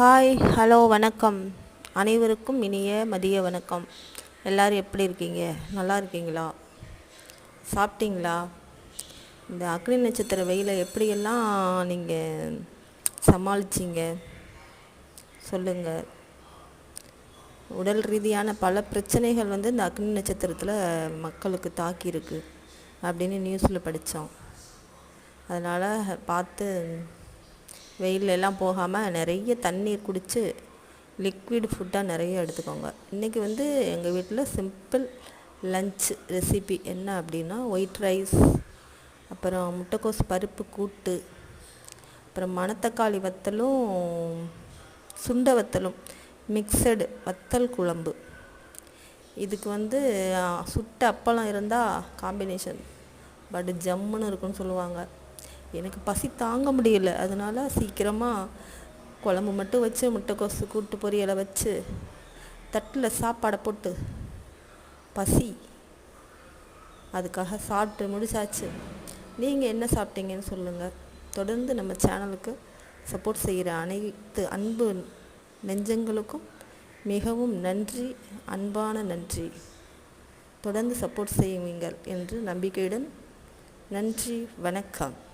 Hi hello வணக்கம். அனைவருக்கும் இனிய மதிய வணக்கம். எல்லோரும் எப்படி இருக்கீங்க? நல்லா இருக்கீங்களா? சாப்பிட்டீங்களா? இந்த அக்னி நட்சத்திர வெயிலை எப்படியெல்லாம் நீங்கள் சமாளிச்சிங்க? சொல்லுங்கள் உடல் ரீதியான பல பிரச்சனைகள் வந்து இந்த அக்னி நட்சத்திரத்தில் மக்களுக்கு தாக்கியிருக்கு அப்படின்னு நியூஸில் படித்தோம் அதனால் பார்த்து வெயிலெல்லாம் போகாமல் நிறைய தண்ணீர் குடித்து லிக்விட் ஃபுட்டாக நிறைய எடுத்துக்கோங்க. இன்றைக்கி வந்து எங்கள் வீட்டில் சிம்பிள் லஞ்ச் ரெசிபி என்ன அப்படின்னா ஒயிட் ரைஸ் அப்புறம் முட்டைக்கோஸ் பருப்பு கூட்டு அப்புறம் மணத்தக்காளி வத்தலும் சுண்டை வத்தலும் மிக்சடு வத்தல் குழம்பு. இதுக்கு வந்து சுட்ட அப்பளம் இருந்தால் காம்பினேஷன் பட் ஜம்முன்னு இருக்குன்னு சொல்லுவாங்க. எனக்கு பசி தாங்க முடியல. அதனால் சீக்கிரமாக குழம்பு மட்டும் வச்சு முட்டைக்கோசு கூட்டு பொரியலை வச்சு தட்டில் சாப்பாடை போட்டு பசி. அதுக்காக சாப்பிட்டு முடிச்சாச்சு. நீங்கள் என்ன சாப்பிட்டீங்கன்னு சொல்லுங்கள் தொடர்ந்து நம்ம சேனலுக்கு சப்போர்ட் செய்கிற அனைத்து அன்பு நெஞ்சங்களுக்கும் மிகவும் நன்றி அன்பான நன்றி. தொடர்ந்து சப்போர்ட் செய்வீங்கள் என்று நம்பிக்கையுடன் நன்றி வணக்கம்.